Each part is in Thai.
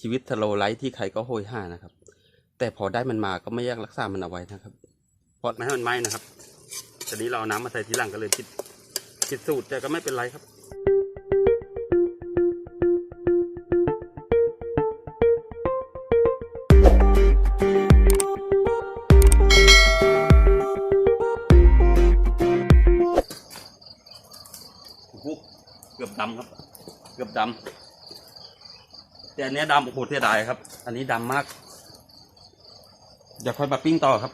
ชีวิตสโลไลท์ที่ใครก็โหยหานะครับ แต่พอได้มันมาก็ไม่ยากรักษามันเอาไว้นะครับเพราะไม่ให้มันไหม้นะครับตอนนี้เราเอาน้ำมาใส่ทีหลังก็เลยคิดคิดสูตรแต่ก็ไม่เป็นไรครับเกือบดำครับ เกือบดำ แต่อันเนี้ยดำโอ้โหเสียดายครับ อันนี้ดำมาก เดี๋ยวค่อยมาปิ้งต่อครับ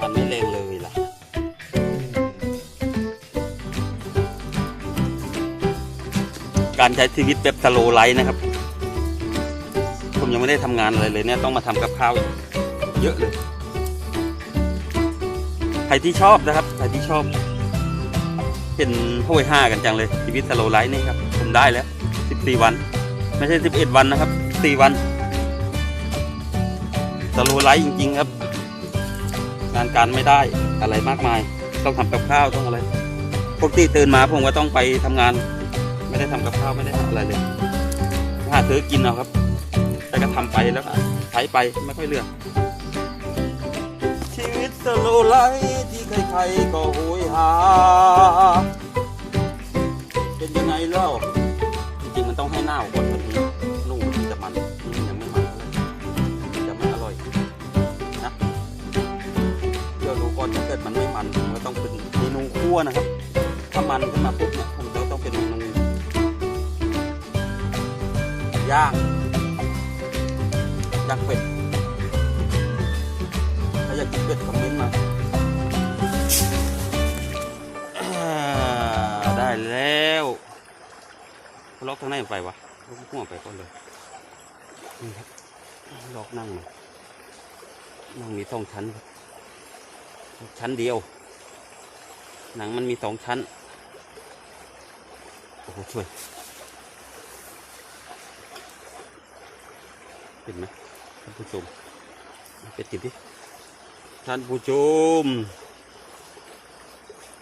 มันไม่เร็วเลยล่ะ การใช้ชีวิตแบบสโลไลท์นะครับ ผมยังไม่ได้ทำงานอะไรเลยเนี่ยต้องมาทำกับข้าวอีก เยอะเลยใครที่ชอบนะครับใครที่ชอบ เป็นห้วยห้ากันจังเลยชีวิตสโลไลท์นี่ครับผมได้แล้ว 14 วัน ไม่ใช่ 11 วันนะครับ4วันสโลไลท์จริง ๆ ครับ งานการไม่ได้อะไรมากมาย ต้องทำกับข้าวต้องอะไรปกติตื่นมาผมก็ต้องไปทำงาน ไม่ได้ทำกับข้าวไม่ได้ทำอะไรเลยหาซื้อกินเอาครับ แต่ก็ทำไปแล้วใช้ไปไม่ค่อยเลือก ตโลไลท์ที่ใครๆก็โหยหา เป็นยังไงเล่าจริงๆมันต้องให้หน้าก่อนแบบนี้นุ่มมันถึงจะมันนี่ยังไม่มันเท่าจะไม่อร่อยนะเดี๋ยวรู้ก่อนถ้าเกิดมันไม่มันมันก็ต้องเป็นเมนูคั่วนะครับ ถ้ามันขึ้นมาปุ๊บเนี่ยมันก็ต้องเป็นเมนูย่างย่างเป็ด ถ้าอนเป็ดคอมเมนต์มาได้แล้วล็อกทางไหนไปวะล็อกหัวไปก่อนเลยนี่ครับล็อกนั่งนั่งมีสองชั้นชั้นเดียว หนังมันมีสองชั้นโอ้โหช่วยเห็นไหมท่านผู้ชมเป็ดกินดิ ท่านผู้ชม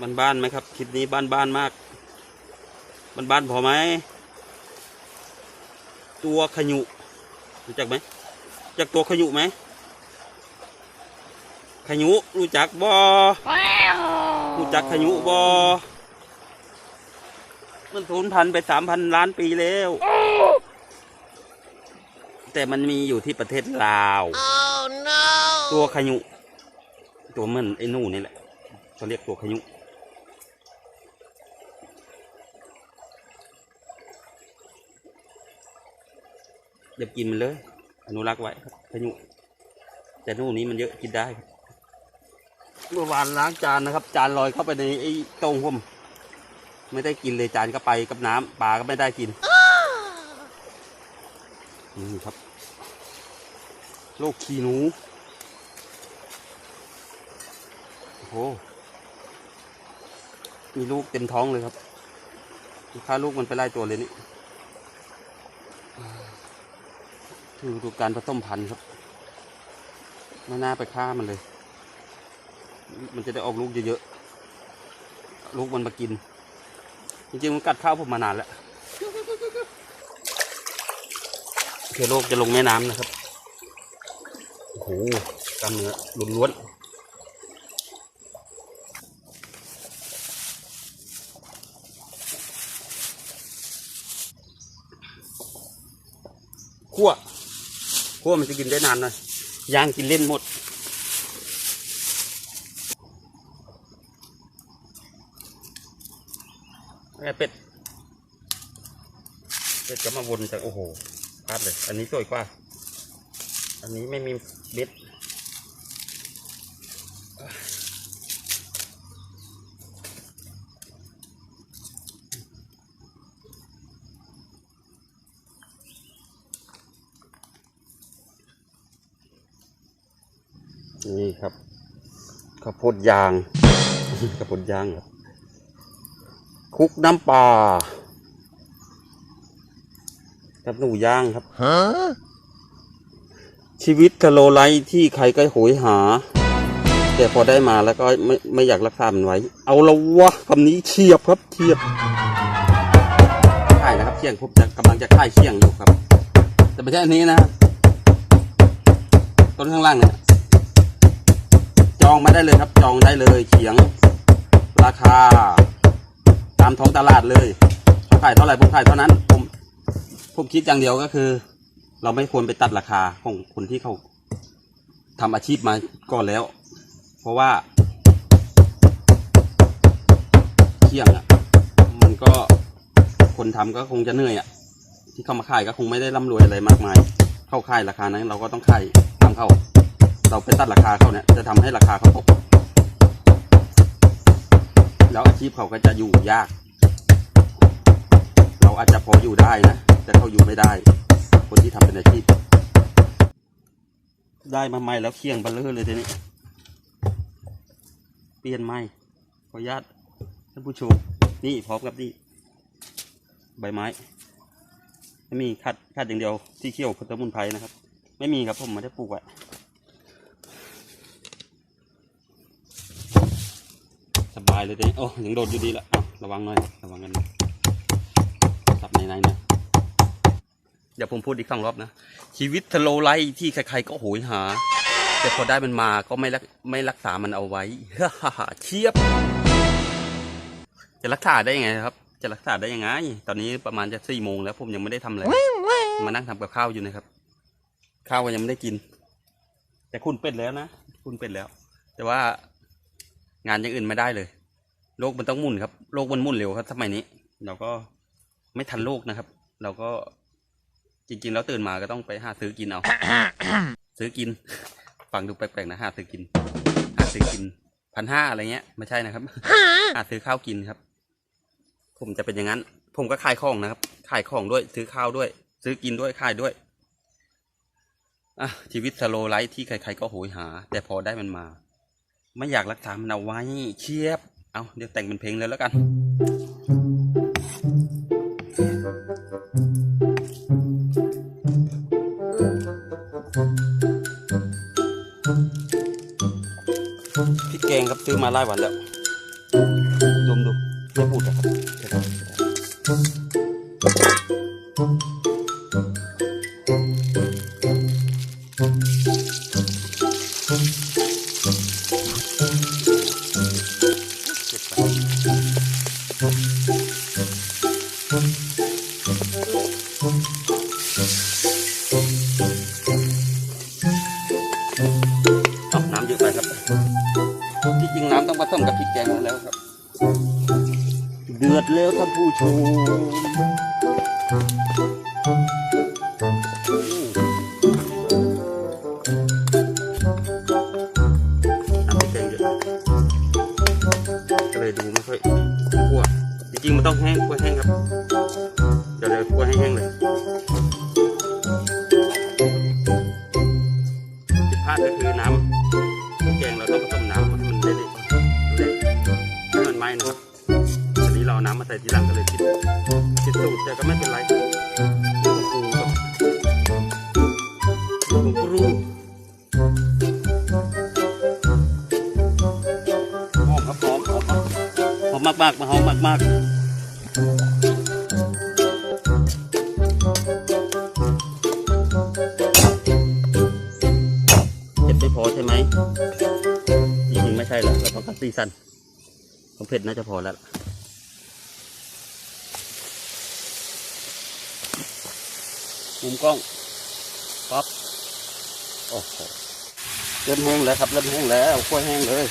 บ้านบ้านๆไหมครับคลิปนี้บ้านบ้านๆมากบ้านบ้านๆพอไหมตัวขยุรู้จักไหมรู้จักตัวขยุไหมขยุรู้จักบ่รู้จักขยุบ่มันสูญพันธุ์ไปสามพันล้านปีแล้ว แต่มันมีอยู่ที่ประเทศลาวตัวขยุ ตัวเหมันไอ้หนูนี่แหละเขาเรียกตัวขยุอย่ากินมันเลย อนุรักษ์ไว้ครับขยุแต่หนูนี้มันเยอะกินได้ครับเมื่อวานล้างจานนะครับ จานลอยเข้าไปในไอ้โต้งผมไม่ได้กินเลยจานก็ไปกับน้ำปลาก็ไม่ได้กินนี่ครับ โรคขี้หนู โอ้โหมีลูกเต็มท้องเลยครับค่าลูกมันไปไล่ตัวเลยนี่คือดูการผสมพันธุ์ครับไม่น่าไปฆ่ามันเลย มันจะได้ออกลูกเยอะๆ ลูกมันมากิน จริงๆ มันกัดข้าวผมมานานแล้วเชื้อโรคจะลงแม่น้ำนะครับ โอ้โหกล้ามเนื้อล้วนๆ คั่วคั่วมันจะกินได้นานหน่อยยางกินเล่นหมด ไอเป็ด เป็ดก็มาวนจากโอ้โหพลาดเลย อันนี้สวยกว่า อันนี้ไม่มีเบ็ด นี่ครับข้าวโพดยางข้าวโพดยางครับคลุกน้ำปลากับหนูย่างครับ Huh? ชีวิตทะโลไลท์ที่ใครก็โหยหา แต่พอได้มาแล้วก็ไม่ไม่อยากรักษามันไว้ เอาละวะคำนี้เฉียบครับเฉียบค่ายนะครับเชียงผมจะกำลังจะค่ายเชียงอยู่ครับ แต่ไม่ใช่อันนี้นะต้นข้างล่างเนี่ย จองมาได้เลยครับ จองได้เลยเขียง ราคา ตามท้องตลาดเลยเขาขายเท่าไหร่ผมขายเท่านั้น ผมผมคิดอย่างเดียวก็คือ เราไม่ควรไปตัดราคาของคนที่เขาทำอาชีพมาก่อนแล้ว เพราะว่าเที่ยงอะ มันก็คนทำก็คงจะเหนื่อยอะ ที่เขามาขายก็คงไม่ได้ร่ำรวยอะไรมากมาย เข้าค่ายราคานั้น เราก็ต้องค่ายตามเขา เราไปตัดราคาเขาเนี่ยจะทำให้ราคาเขาตกแล้วอาชีพเขาก็จะอยู่ยาก เราอาจจะพออยู่ได้นะแต่เขาอยู่ไม่ได้ คนที่ทำเป็นอาชีพ ได้มาใหม่แล้วเคียงเบลเลอร์เลยทีนี้ เปลี่ยนใหม่ขออนุญาตท่านผู้ชมนี่พร้อมกับนี่ใบไม้ไม่มีคัดคัดอย่างเดียวที่เขี้ยวคือสมุนไพรนะครับ ไม่มีครับผมไม่ได้ปลูกไว้ สบายเลยทีนี้โอ้ยังโดดอยู่ดีละระวังหน่อย ระวังกันสับในในๆนะเดี๋ยวผมพูดอีกสองรอบนะ ชีวิตทะโลไลที่ใครๆก็โหยหา แต่พอได้มันมาก็ไม่รักไม่รักษามันเอาไว้ฮ่าๆเชียบ จะรักษาได้ยังไงครับ จะรักษาได้ยังไง ตอนนี้ประมาณจะสี่โมงแล้วผมยังไม่ได้ทำอะไรมานั่งทำกับข้าวอยู่นะครับ ข้าวก็ยังไม่ได้กิน แต่คุณเป็ดแล้วนะคุณเป็ดแล้ว แต่ว่างานอย่างอื่นไม่ได้เลย โลกมันต้องหมุนครับ โลกมันหมุนเร็วครับสมัยนี้ เราก็ไม่ทันโลกนะครับ เราก็จริง ๆ แล้วตื่นมาก็ต้องไปหาซื้อกินเอา ซื้อกิน ฟังดูแปลกๆนะหาซื้อกินหาซื้อกินพันห้าอะไรเงี้ยไม่ใช่นะครับหาซื้อข้าวกินครับ ผมจะเป็นอย่างนั้น ผมก็ขายของนะครับ ขายของด้วย ซื้อข้าวด้วย ซื้อกินด้วยขายด้วยอะชีวิตสโลไลท์ที่ใครๆก็โหยหา แต่พอได้มันมา ไม่อยากรักษามันเอาไว้เชียบ เอาเดี๋ยวแต่งเป็นเพลงเลยแล้วกันพริกแกงครับซื้อมาหลายวันแล้วดมดูไม่พูดนะครับ เอาน้ำเยอะไปครับ ที่จริงน้ำต้องผสมกับพริกแกงแล้วครับ เดือดแล้วท่านผู้ชมน้ำพริกแกงเยอะก็เลยดูไม่ค่อยคั่วจริงๆมันต้องแห้งคั่วแห้งครับ เดี๋ยวเดี๋ยวคั่วให้แห้งเลยาดก็คือน้ำแกงเราต้องผสมน้ำให้มันเละๆเละให้มันไหม้นะครับทีนี้เราน้ำมาใส่ทีหลังก็เลยผิดผิดสูตรแต่ก็ไม่เป็นไรลูกครูครับลูกครูหอมครับหอมหอมหอมมากมากๆมาหอมมากมากๆ ไม่ใช่แล้วเราต้องการซีซันของเผ็ดน่าจะพอแล้วมุมกล้องป๊อปโอ้โหเริ่มแห้งแล้วครับเริ่มแห้งแล้วกล้วยแห้งเลย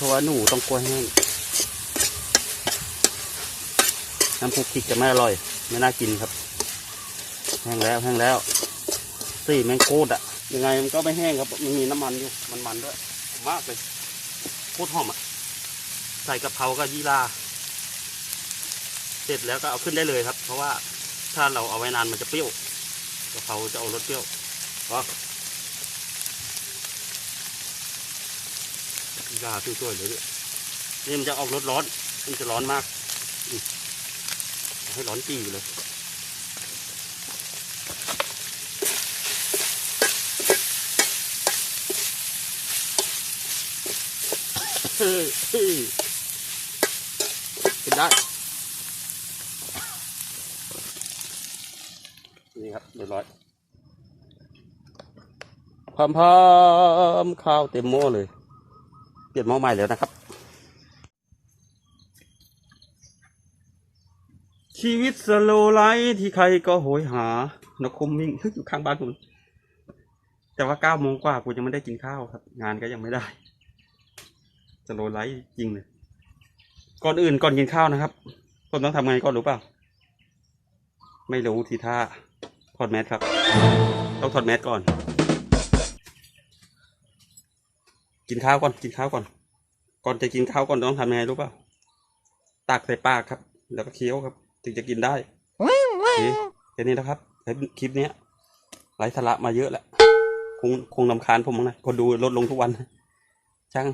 ตัวหนูต้องกล้วยแห้งน้ำพริกพริกจะไม่อร่อย ไม่น่ากินครับ แห้งแล้วแห้งแล้วสี่แมงโคตรอะ ยังไงมันก็ไม่แห้งครับ มันมีน้ำมันอยู่ มันมันด้วย มากเลย โคตรหอมอะ ใส่กะเพราก็ยี่ราเสร็จแล้วก็เอาขึ้นได้เลยครับ เพราะว่าถ้าเราเอาไว้นานมันจะเปรี้ยวกะเพราจะเอารสเปรี้ยวก็ยีราสวยๆเลยด้วยนี่มันจะออกรสร้อน มันจะร้อนมาก ให้ร้อนจีเลย เฮ้ยเฮ้ย กินได้ นี่ครับเรียบร้อยพร้อมข้าวเต็มหม้อเลย เปลี่ยนหม้อใหม่แล้วนะครับ ชีวิตสโลไลท์ที่ใครก็โหยหานกคมมิ่งอยู่ข้างบ้านคุณแต่ว่าเก้าโมงกว่ากูยังไม่ได้กินข้าวครับ งานก็ยังไม่ได้ โลไลท์จริงเลยก่อนอื่นก่อนกินข้าวนะครับผมต้องทำไงก่อนรู้เปล่า ไม่รู้ทีท่าถอดแมสครับ ต้องถอดแมสก่อน กินข้าวก่อนกินข้าวก่อน ก่อนจะกินข้าวก่อนต้องทำยังไงรู้เปล่าตักใส่ปากครับ แล้วก็เคี้ยวครับ ถึงจะกินได้โอเคแค่นี้นะครับแล้วคลิปเนี้ยไร้สาระมาเยอะแล้วคงคงลำคาญผมมั้งนะคนดูลดลงทุกวันช่าง